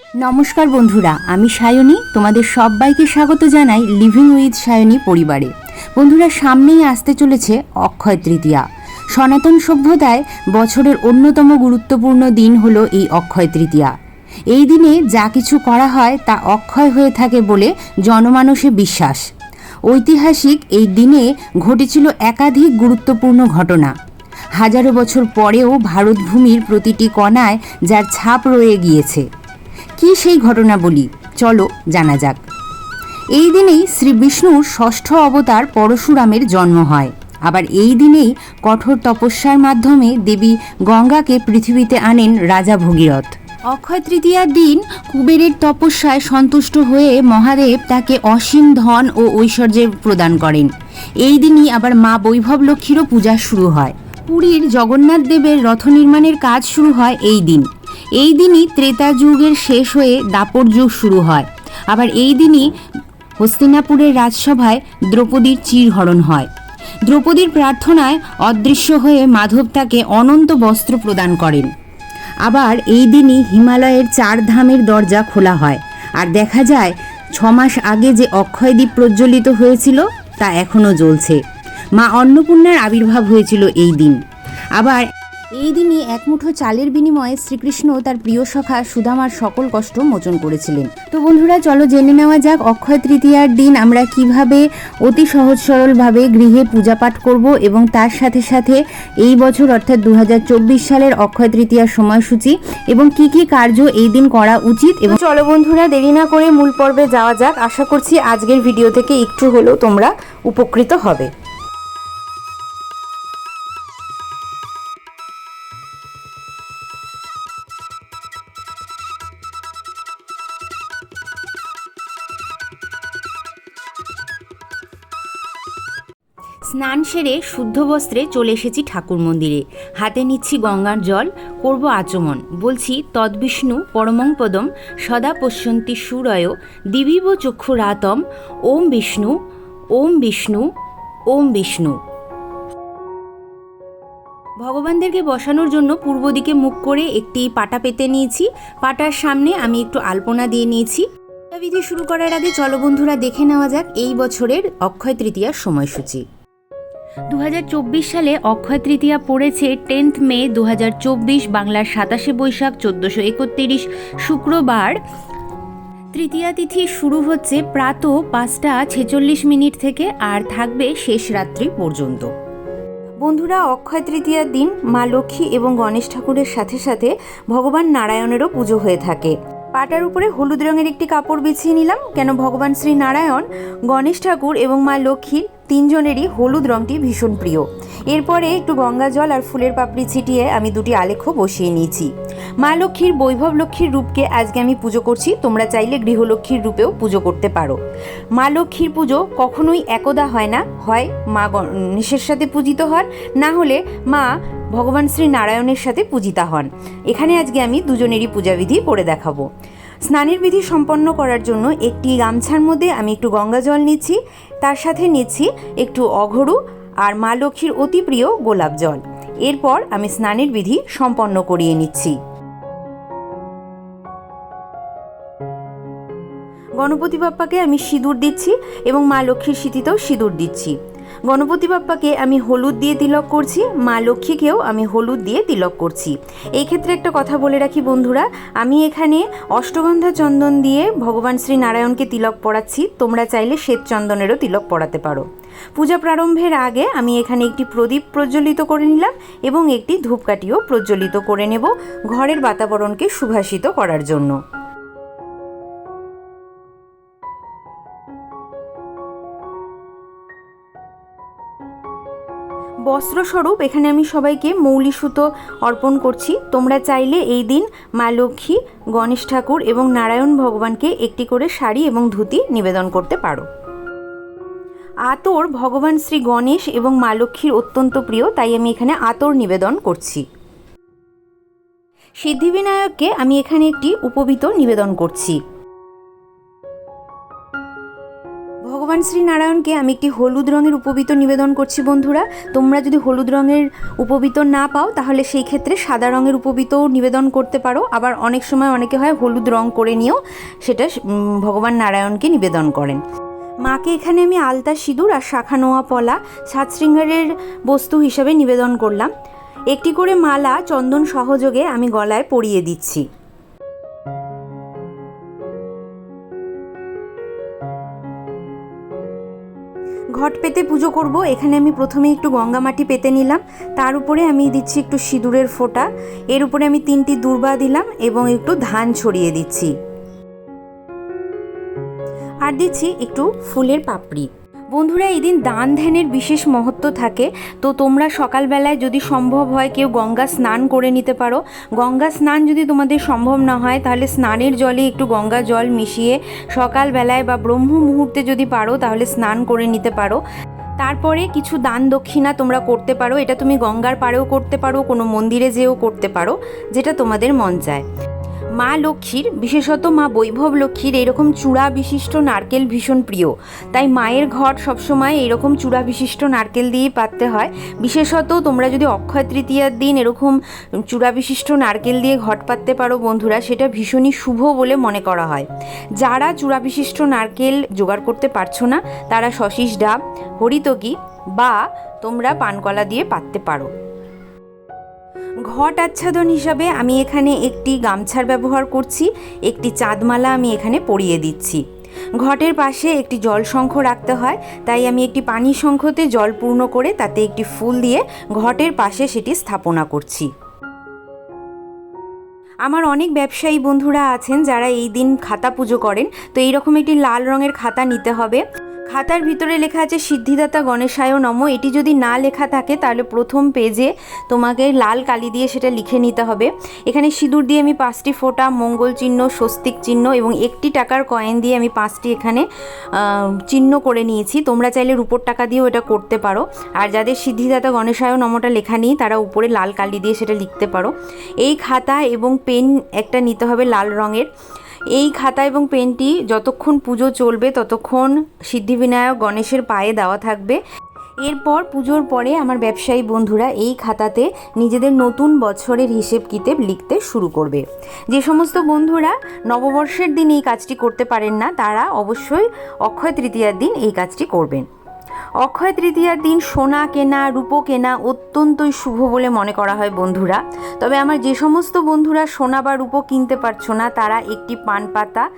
নমস্কার বন্ধুরা, আমি সায়নী, তোমাদের সবাইকে স্বাগত জানাই লিভিং উইথ সায়নী পরিবারে। বন্ধুরা, সামনেই আসতে চলেছে অক্ষয় তৃতীয়া। সনাতন সভ্যতায় বছরের অন্যতম গুরুত্বপূর্ণ দিন হলো এই অক্ষয় তৃতীয়া। এই দিনে যা কিছু করা হয় তা অক্ষয় হয়ে থাকে বলে জনমানসে বিশ্বাস। ঐতিহাসিক এই দিনে ঘটেছিল একাধিক গুরুত্বপূর্ণ ঘটনা। হাজারো বছর পরেও ভারতভূমির প্রতিটি কণায় যার ছাপ রয়ে গিয়েছে। কি সেই ঘটনা বলি? চলো জানা যাক। এই দিনেই শ্রী বিষ্ণুর ষষ্ঠ অবতার পরশুরামের জন্ম হয়। আবার এই দিনেই কঠোর তপস্যার মাধ্যমে দেবী গঙ্গাকে পৃথিবীতে আনেন রাজা ভগীরথ। অক্ষয় তৃতীয়ার দিন কুবেরের তপস্যায় সন্তুষ্ট হয়ে মহাদেব তাকে অসীম ধন ও ঐশ্বর্যের প্রদান করেন। এই দিনই আবার মা বৈভব লক্ষ্মীরও পূজা শুরু হয়। পুরীর জগন্নাথ দেবের রথ নির্মাণের কাজ শুরু হয় এই দিন। এই দিনই ত্রেতা যুগের শেষ হয়ে দাপর যুগ শুরু হয়। আবার এই দিনই হস্তিনাপুরের রাজসভায় দ্রৌপদীর চিরহরণ হয়। দ্রৌপদীর প্রার্থনায় অদৃশ্য হয়ে মাধব তাকে অনন্ত বস্ত্র প্রদান করেন। আবার এই দিনই হিমালয়ের চার ধামের দরজা খোলা হয়। আর দেখা যায় ছ মাস আগে যে অক্ষয়দ্বীপ প্রজ্বলিত হয়েছিল, তা এখনও জ্বলছে। মা অন্নপূর্ণার আবির্ভাব হয়েছিল এই দিন। আবার এই দিনই এক মুঠো চালের বিনিময়ে শ্রীকৃষ্ণ তার প্রিয় সখা সুদামার সকল কষ্ট মোচন করেছিলেন। তো বন্ধুরা, চলো জেনে নেওয়া যাক অক্ষয় তৃতীয়ার দিন আমরা কীভাবে অতি সহজ সরলভাবে গৃহে পূজা পাঠ করব এবং তার সাথে সাথে এই বছর অর্থাৎ দু হাজার চব্বিশ সালের অক্ষয় তৃতীয়ার সময়সূচি এবং কি কি কার্য এই দিন করা উচিত এবং চলো বন্ধুরা, দেরি না করে মূল পর্বে যাওয়া যাক। আশা করছি আজকের ভিডিও থেকে একটু হলেও তোমরা উপকৃত হবে। সেরে শুদ্ধ বস্ত্রে চলে এসেছি ঠাকুর মন্দিরে। হাতে নিচ্ছি গঙ্গার জল, করব আচমন। বলছি তদ্বিষ্ণু পরমং পদম, সদা পশ্যন্তি সুরয়, দিবিব চক্ষু রাতম, ওম বিষ্ণু ওম বিষ্ণু ওম বিষ্ণু। ভগবানদেরকে বসানোর জন্য পূর্ব দিকে মুখ করে একটি পাটা পেতে নিয়েছি। পাটার সামনে আমি একটু আলপনা দিয়ে নিয়েছি। বিধি শুরু করার আগে চলো বন্ধুরা দেখে নেওয়া যাক এই বছরের অক্ষয় তৃতীয়ার সময়সূচি। দু হাজার চব্বিশ সালে অক্ষয় তৃতীয়া পড়েছে টেন্থ মে দু হাজার চব্বিশ, বাংলার সাতাশে বৈশাখ চোদ্দোশো একত্রিশ, শুক্রবার। তৃতীয়া তিথি শুরু হচ্ছে প্রাত পাঁচটা ছেচল্লিশ মিনিট থেকে আর থাকবে শেষ রাত্রি পর্যন্ত। বন্ধুরা, অক্ষয় তৃতীয়ার দিন মা লক্ষ্মী এবং গণেশ ঠাকুরের সাথে সাথে ভগবান নারায়ণেরও পুজো হয়ে থাকে। পাটার উপরে হলুদ রঙের একটি কাপড় বিছিয়ে নিলাম। কেন ভগবান শ্রী নারায়ণ, গণেশ ঠাকুর এবং মা লক্ষ্মীর তিনজনেরই হলুদ রঙটি ভীষণ প্রিয়। এরপরে একটু গঙ্গা জল আর ফুলের পাপড়ি ছিটিয়ে আমি দুটি আলেখ্য বসিয়ে নিয়েছি। মা লক্ষ্মীর, বৈভব লক্ষ্মীর রূপকে আজকে আমি পুজো করছি, তোমরা চাইলে গৃহলক্ষ্মীর রূপেও পুজো করতে পারো। মা লক্ষ্মীর পুজো কখনোই একদা হয় না, হয় মা গণেশের সাথে পূজিত হন, না হলে মা ভগবান শ্রী নারায়ণের সাথে পূজিতা হন। এখানে আজকে আমি দুজনেরই পূজাবিধি করে দেখাবো। স্নানের বিধি সম্পন্ন করার জন্য একটি গামছার মধ্যে আমি একটু গঙ্গা জল নিচ্ছি তার সাথে নিচ্ছি একটু অঘরু আর মা লক্ষ্মীর অতি প্রিয় গোলাপ জল। এরপর আমি স্নানের বিধি সম্পন্ন করিয়ে নিচ্ছি। গণপতি বাপ্পাকে আমি সিঁদুর দিচ্ছি এবং মা লক্ষ্মীর স্মৃতিতেও সিঁদুর দিচ্ছি। গণপতি বাপ্পাকে আমি হলুদ দিয়ে তিলক করছি, মা লক্ষ্মীকেও আমি হলুদ দিয়ে তিলক করছি। এই ক্ষেত্রে একটা কথা বলে রাখি বন্ধুরা, আমি এখানে অষ্টগন্ধা চন্দন দিয়ে ভগবান শ্রী নারায়ণকে তিলক পড়াচ্ছি, তোমরা চাইলে শ্বেত চন্দনেরও তিলক পড়াতে পারো। পূজা প্রারম্ভের আগে আমি এখানে একটি প্রদীপ প্রজ্বলিত করে নিলাম এবং একটি ধূপকাঠিও প্রজ্বলিত করে নেব ঘরের বাতাবরণকে সুভাষিত করার জন্য। বস্ত্রস্বরূপ এখানে আমি সবাইকে মৌলি সুতো অর্পণ করছি। তোমরা চাইলে এই দিন মা লক্ষ্মী, গণেশ ঠাকুর এবং নারায়ণ ভগবানকে একটি করে শাড়ি এবং ধুতি নিবেদন করতে পারো। আতর ভগবান শ্রী গণেশ এবং মা লক্ষ্মীর অত্যন্ত প্রিয়, তাই আমি এখানে আতর নিবেদন করছি। সিদ্ধিবিনায়ককে আমি এখানে একটি উপবিত নিবেদন করছি। ভগবান শ্রী নারায়ণকে আমি একটি হলুদ রঙের উপবিত নিবেদন করছি, বন্ধুরা। তোমরা যদি হলুদ রঙের উপবীত না পাও, তাহলে সেই ক্ষেত্রে সাদা রঙের উপবীতও নিবেদন করতে পারো। আবার অনেক সময় অনেকে হয় হলুদ রং করে নিয়েও সেটা ভগবান নারায়ণকে নিবেদন করেন। মাকে এখানে আমি আলতা সিঁদুর আর শাখা নোয়া পলা সাত শৃঙ্গারের বস্তু হিসাবে নিবেদন করলাম। একটি করে মালা চন্দন সহযোগে আমি গলায় পরিয়ে দিচ্ছি। ঘট পেতে পুজো করব। এখানে আমি প্রথমে একটু গঙ্গা মাটি পেতে নিলাম। তার উপরে আমি দিচ্ছি একটু সিঁদুরের ফোঁটা। এর উপরে আমি তিনটি দুর্বা দিলাম এবং একটু ধান ছড়িয়ে দিচ্ছি। আর দিচ্ছি একটু ফুলের পাপড়ি। বন্ধুরা, এই দিন দান ধ্যানের বিশেষ মহত্ব থাকে। তো তোমরা সকালবেলায় যদি সম্ভব হয় কেউ গঙ্গা স্নান করে নিতে পারো। গঙ্গা স্নান যদি তোমাদের সম্ভব না হয়, তাহলে স্নানের জলে একটু গঙ্গা জল মিশিয়ে সকালবেলায় বা ব্রহ্ম মুহূর্তে যদি পারো, তাহলে স্নান করে নিতে পারো। তারপরে কিছু দান দক্ষিণা তোমরা করতে পারো। এটা তুমি গঙ্গার পাড়েও করতে পারো, কোনো মন্দিরে যেও করতে পারো, যেটা তোমাদের মন চায়। মা লক্ষ্মীর, বিশেষত মা বৈভব লক্ষ্মীর এরকম চূড়া বিশিষ্ট নারকেল ভীষণ প্রিয়। তাই মায়ের ঘট সবসময় এরকম চূড়া বিশিষ্ট নারকেল দিয়েই পাততে হয়। বিশেষত তোমরা যদি অক্ষয় তৃতীয়ার দিন এরকম চূড়া বিশিষ্ট নারকেল দিয়ে ঘট পাততে পারো বন্ধুরা, সেটা ভীষণই শুভ বলে মনে করা হয়। যারা চূড়া বিশিষ্ট নারকেল জোগাড় করতে পারছ না, তারা শশীষ ডাব, হরিতকি বা তোমরা পানকলা দিয়ে পাততে পারো। ঘট আচ্ছাদন হিসাবে আমি এখানে একটি গামছার ব্যবহার করছি, একটি চাঁদমালা আমি এখানে পরিয়ে দিচ্ছি। ঘটের পাশে একটি জল শঙ্খ রাখতে হয়, তাই আমি একটি পানি শঙ্খতে জল পূর্ণ করে তাতে একটি ফুল দিয়ে ঘটের পাশে সেটি স্থাপনা করছি। আমার অনেক ব্যবসায়ী বন্ধুরা আছেন যারা এই দিন খাতা পুজো করেন, তো এইরকম একটি লাল রঙের খাতা নিতে হবে। খাতার ভিতরে লেখা আছে, সিদ্ধিদাতা গণেশায় নম। এটি যদি না লেখা থাকে, তাহলে প্রথম পেজে তোমাকে লাল কালি দিয়ে সেটা লিখে নিতে হবে। এখানে সিঁদুর দিয়ে আমি পাঁচটি ফোঁটা, মঙ্গল চিহ্ন, স্বস্তিক চিহ্ন এবং একটি টাকার কয়েন দিয়ে আমি পাঁচটি এখানে চিহ্ন করে নিয়েছি। তোমরা চাইলে রুপোর টাকা দিয়েও এটা করতে পারো। আর যাদের সিদ্ধিদাতা গণেশায় নমটা লেখা নেই, তারা উপরে লাল কালি দিয়ে সেটা লিখতে পারো। এই খাতা এবং পেন একটা নিতে হবে লাল রঙের। এই খাতা এবং পেনটি যতক্ষণ পুজো চলবে ততক্ষণ সিদ্ধিবিনায়ক গণেশের পায়ে দেওয়া থাকবে। এরপর পুজোর পরে আমার ব্যবসায়ী বন্ধুরা এই খাতাতে নিজেদের নতুন বছরের হিসেব কিতেব লিখতে শুরু করবে। যে সমস্ত বন্ধুরা নববর্ষের দিন এই কাজটি করতে পারেন না, তারা অবশ্যই অক্ষয় তৃতীয়ার দিন এই কাজটি করবেন। অক্ষয় তৃতীয়ার দিন সোনা কেনা, রূপো কেনা অত্যন্তই শুভ বলে মনে করা হয় বন্ধুরা। তবে আমার যে সমস্ত বন্ধুরা সোনা বা রূপো কিনতে পারছ না, তারা একটি পান পাতা,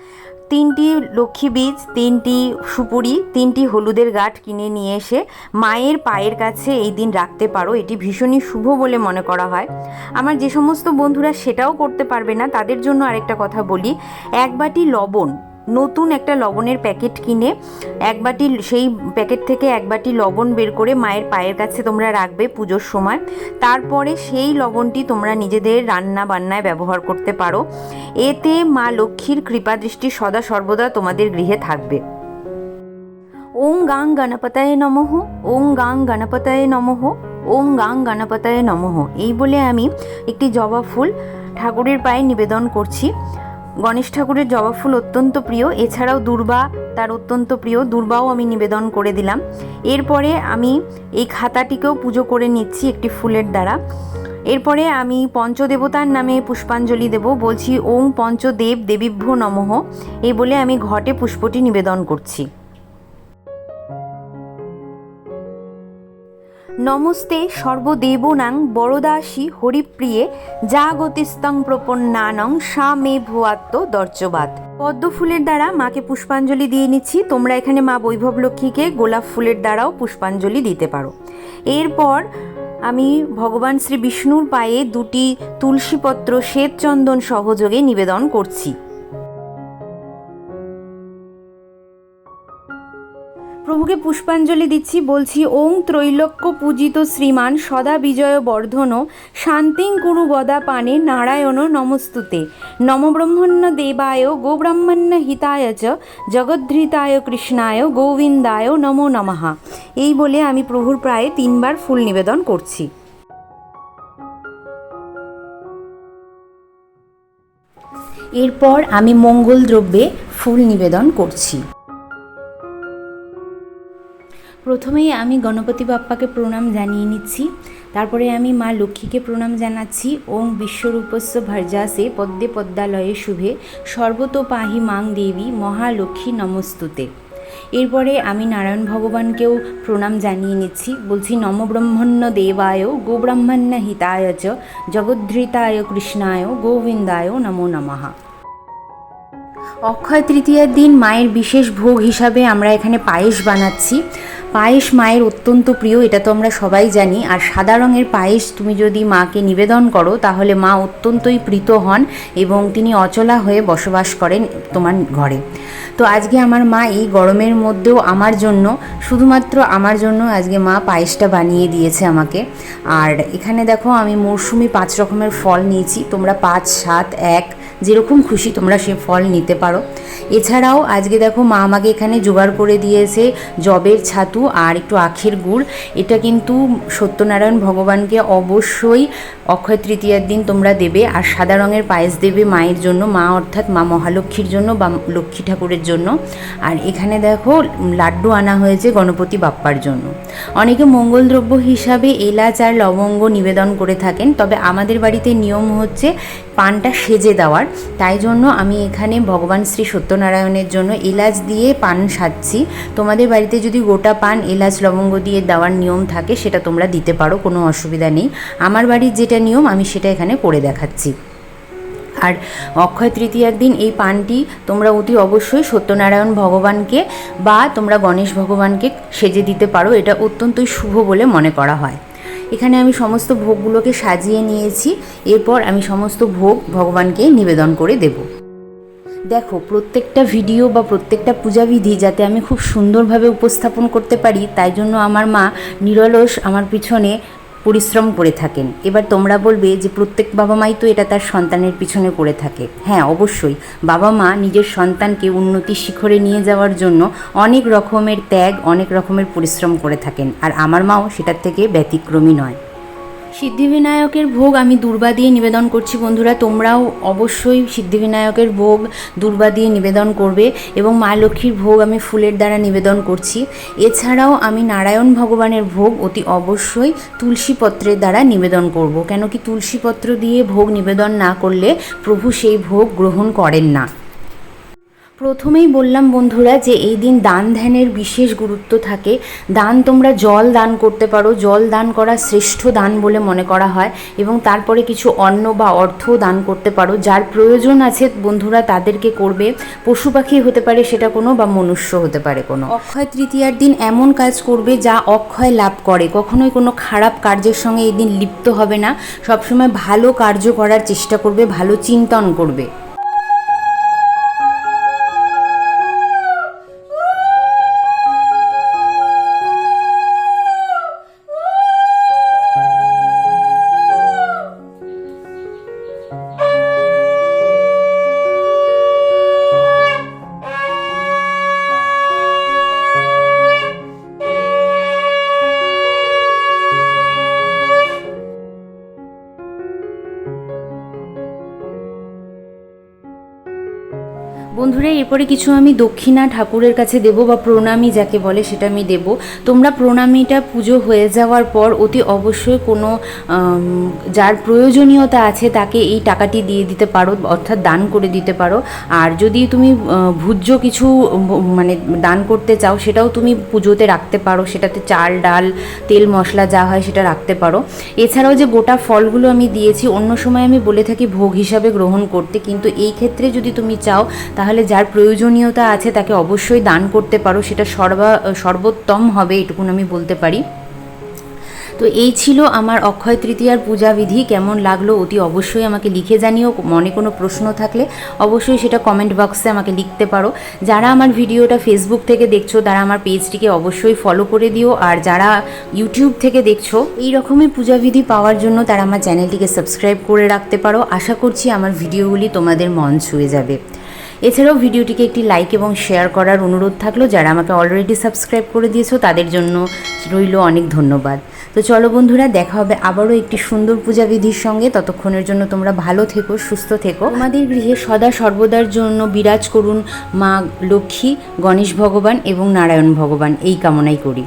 তিনটি লক্ষ্মী বীজ, তিনটি সুপুরি, তিনটি হলুদের গাঠ কিনে নিয়ে এসে মায়ের পায়ের কাছে এই দিন রাখতে পারো। এটি ভীষণই শুভ বলে মনে করা হয়। আমার যে সমস্ত বন্ধুরা সেটাও করতে পারবে না, তাদের জন্য আরেকটা কথা বলি। এক বাটি লবণ নতুন একটা লবণের প্যাকেট কিনে এক বাটি সেই প্যাকেট থেকে এক বাটি লবণ বের করে মায়ের পায়ের কাছে তোমরা রাখবে পুজোর সময়। তারপরে সেই লবণটি তোমরা নিজেদের রান্না বান্নায় ব্যবহার করতে পারো। এতে মা লক্ষ্মীর কৃপা দৃষ্টি সদা সর্বদা তোমাদের গৃহে থাকবে। ওং গাং গণপতায় নমঃ, ওং গাং গণপতায় নমঃ, ওং গাং গণপতায় নমঃ। এই বলে আমি একটি জবা ফুল ঠাকুরের পায়ে নিবেদন করছি। গণেশ ঠাকুরের জবা ফুল অত্যন্ত প্রিয়। এছাড়াও দুর্বা, তার অত্যন্ত প্রিয়, দুর্বাও আমি নিবেদন করে দিলাম। এরপরে আমি এই খাতাটিকেও পুজো করে নিচ্ছি একটি ফুলের দ্বারা। এরপরে আমি পঞ্চদেবতার নামে পুষ্পাঞ্জলি দেব। বলছি, ওং পঞ্চদেব দেবীভ্য নমঃ। এই বলে আমি ঘটে পুষ্পটি নিবেদন করছি। নমস্তে সর্বদেবনাং বরদাসী হরিপ্রিয়ে জাগতিস্তং প্রপন্নানং সা মে ভুয়াত্ম দর্চবাত পদ্ম ফুলের দ্বারা মাকে পুষ্পাঞ্জলি দিয়ে নিচ্ছি। তোমরা এখানে মা বৈভব লক্ষ্মীকে গোলাপ ফুলের দ্বারাও পুষ্পাঞ্জলি দিতে পারো। এরপর আমি ভগবান শ্রী বিষ্ণুর পায়ে দুটি তুলসীপত্র শ্বেতচন্দন সহযোগে নিবেদন করছি। প্রভুকে পুষ্পাঞ্জলি দিচ্ছি, বলছি, ওং ত্রৈলোক্য পূজিত শ্রীমান সদা বিজয় বর্ধন শান্তিং কুরু গদা পানে নারায়ণ নমস্তুতে। নমব্রহ্মণ্য দেবায় গোব্রাহ্মণ্য হিতায় চ, জগদ্ধৃতায় কৃষ্ণায় গোবিন্দায় নমো নমঃ। এই বলে আমি প্রভুর প্রায় তিনবার ফুল নিবেদন করছি। এরপর আমি মঙ্গল দ্রব্যে ফুল নিবেদন করছি। প্রথমেই আমি গণপতি বাপ্পাকে প্রণাম জানিয়ে নিচ্ছি। তারপরে আমি মা লক্ষ্মীকে প্রণাম জানাচ্ছি। ওং বিশ্বরূপস্য ভর্জাসে পদ্মে পদ্মালয়ে শুভে। সর্বতোপাহি মাং দেবী মহালক্ষ্মী নমস্তুতে। এরপরে আমি নারায়ণ ভগবানকেও প্রণাম জানিয়ে নিচ্ছি। বলছি নমব্রহ্মণ্য দেবায় গোব্রাহ্মণ্য হিতায় চ। জগদ্ধৃতায় কৃষ্ণায় গোবিন্দায় নমো নমঃ। অক্ষয় তৃতীয়ার দিন মায়ের বিশেষ ভোগ হিসাবে আমরা এখানে পায়েস বানাচ্ছি। পায়েস মায়ের অত্যন্ত প্রিয়, এটা তো আমরা সবাই জানি। আর সাদা রঙের পায়েস তুমি যদি মাকে নিবেদন করো, তাহলে মা অত্যন্তই প্রীত হন এবং তিনি অচলা হয়ে বসবাস করেন তোমার ঘরে। তো আজকে আমার মা এই গরমের মধ্যেও আমার জন্য, শুধুমাত্র আমার জন্য আজকে মা পায়েসটা বানিয়ে দিয়েছে আমাকে। আর এখানে দেখো আমি মরশুমি পাঁচ রকমের ফল নিয়েছি। তোমরা পাঁচ, সাত, এক যেরকম খুশি তোমরা সে ফল নিতে পারো। এছাড়াও আজকে দেখো মা আমাকে এখানে জোগাড় করে দিয়েছে জবের ছাতু আর একটু আখের গুড়। এটা কিন্তু সত্যনারায়ণ ভগবানকে অবশ্যই অক্ষয় তৃতীয়ার দিন তোমরা দেবে আর সাদা রঙের পায়েস দেবে মায়ের জন্য, মা অর্থাৎ মা মহালক্ষ্মীর জন্য বা লক্ষ্মী ঠাকুরের জন্য। আর এখানে দেখো লাড্ডু আনা হয়েছে গণপতি বাপ্পার জন্য। অনেকে মঙ্গলদ্রব্য হিসাবে এলাচ আর লবঙ্গ নিবেদন করে থাকেন, তবে আমাদের বাড়িতে নিয়ম হচ্ছে পানটা সেজে দেওয়ার। তাই জন্য আমি এখানে ভগবান শ্রী সত্যনারায়ণের জন্য এলাচ দিয়ে পান সাজছি। তোমাদের বাড়িতে যদি গোটা পান এলাচ লবঙ্গ দিয়ে দেওয়ার নিয়ম থাকে, সেটা তোমরা দিতে পারো, কোনো অসুবিধা নেই। আমার বাড়ির যেটা নিয়ম, আমি সেটা এখানে করে দেখাচ্ছি। আর অক্ষয় তৃতীয়ার দিন এই পানটি তোমরা অতি অবশ্যই সত্যনারায়ণ ভগবানকে বা তোমরা গণেশ ভগবানকে সেজে দিতে পারো। এটা অত্যন্তই শুভ বলে মনে করা হয়। এখানে আমি সমস্ত ভোগগুলোকে সাজিয়ে নিয়েছি। এরপর আমি সমস্ত ভোগ ভগবানকে নিবেদন করে দেব। দেখো, প্রত্যেকটা ভিডিও বা প্রত্যেকটা পূজাবিধি যাতে আমি খুব সুন্দরভাবে উপস্থাপন করতে পারি, তাই জন্য আমার মা নিরলস আমার পিছনে পরিশ্রম করে থাকেন। এবার তোমরা বলবে যে প্রত্যেক বাবা মাই তো এটা তার সন্তানের পিছনে করে থাকে। হ্যাঁ অবশ্যই। বাবা মা নিজের সন্তানকে উন্নতি শিখরে নিয়ে যাওয়ার জন্য অনেক রকমের ত্যাগ, অনেক রকমের পরিশ্রম করে থাকেন। আর আমার মাও সেটার থেকে ব্যতিক্রমী নয়। সিদ্ধিবিনায়কের ভোগ আমি দুর্বা দিয়ে নিবেদন করছি বন্ধুরা, তোমরাও অবশ্যই সিদ্ধিবিনায়কের ভোগ দুর্বা দিয়ে নিবেদন করবে এবং মা লক্ষ্মীর ভোগ আমি ফুলের দ্বারা নিবেদন করছি। এছাড়াও আমি নারায়ণ ভগবানের ভোগ অতি অবশ্যই তুলসী পত্রের দ্বারা নিবেদন করব। কেন কি তুলসী পত্র দিয়ে ভোগ নিবেদন না করলে প্রভু সেই ভোগ গ্রহণ করেন না। প্রথমেই বললাম বন্ধুরা যে এই দিন দান ধ্যানের বিশেষ গুরুত্ব থাকে। দান তোমরা জল দান করতে পারো। জল দান করা শ্রেষ্ঠ দান বলে মনে করা হয় এবং তারপরে কিছু অন্ন বা অর্থও দান করতে পারো। যার প্রয়োজন আছে বন্ধুরা তাদেরকে করবে। পশু পাখি হতে পারে সেটা কোনো বা মনুষ্য হতে পারে কোনো। অক্ষয় তৃতীয়ার দিন এমন কাজ করবে যা অক্ষয় লাভ করে। কখনোই কোনো খারাপ কার্যের সঙ্গে এই দিন লিপ্ত হবে না। সবসময় ভালো কার্য করার চেষ্টা করবে, ভালো চিন্তন করবে। বন্ধুরা, এরপরে কিছু আমি দক্ষিণা ঠাকুরের কাছে দেব বা প্রণামী যাকে বলে সেটা আমি দেব। তোমরা প্রণামীটা পুজো হয়ে যাওয়ার পর অতি অবশ্যই কোনো যার প্রয়োজনীয়তা আছে তাকে এই টাকাটি দিয়ে দিতে পারো, অর্থাৎ দান করে দিতে পারো। আর যদি তুমি ভোজ্য কিছু মানে দান করতে চাও, সেটাও তুমি পুজোতে রাখতে পারো। সেটাতে চাল, ডাল, তেল, মশলা যা হয় সেটা রাখতে পারো। এছাড়াও যে গোটা ফলগুলো আমি দিয়েছি, অন্য সময় আমি বলে থাকি ভোগ হিসাবে গ্রহণ করতে। কিন্তু এই ক্ষেত্রে যদি তুমি চাও, তাহলে যার প্রয়োজনীয়তা আছে তাকে অবশ্যই দান করতে পারো, সেটা সর্বা, সর্বোত্তম হবে এটুকুন আমি বলতে পারি। তো এই ছিল আমার অক্ষয় তৃতীয়ার পূজাবিধি কেমন লাগল অতি অবশ্যই আমাকে লিখে জানিও, মনে কোনো প্রশ্ন থাকলে অবশ্যই সেটা কমেন্ট বক্সে আমাকে লিখতে পারো। যারা আমার ভিডিওটা ফেসবুক থেকে দেখছ, তারা আমার পেজটিকে অবশ্যই ফলো করে দিও, আর যারা ইউটিউব থেকে দেখছ, এই রকমই পূজাবিধি পাওয়ার জন্য তারা আমার চ্যানেলটিকে সাবস্ক্রাইব করে রাখতে পারো। আশা করছি আমার ভিডিওগুলি তোমাদের মন ছুঁয়ে যাবে। এছাড়াও ভিডিওটিকে একটি লাইক এবং শেয়ার করার অনুরোধ থাকল। যারা আমাকে অলরেডি সাবস্ক্রাইব করে দিয়েছ, তাদের জন্য রইল অনেক ধন্যবাদ। তো চলো বন্ধুরা, দেখা হবে আবারও একটি সুন্দর পূজা বিধির সঙ্গে। ততক্ষণের জন্য তোমরা ভালো থেকো, সুস্থ থেকো। আমাদের গৃহে সদা সর্বদার জন্য বিরাজ করুন মা লক্ষ্মী, গণেশ ভগবান এবং নারায়ণ ভগবান। এই কামনাই করি।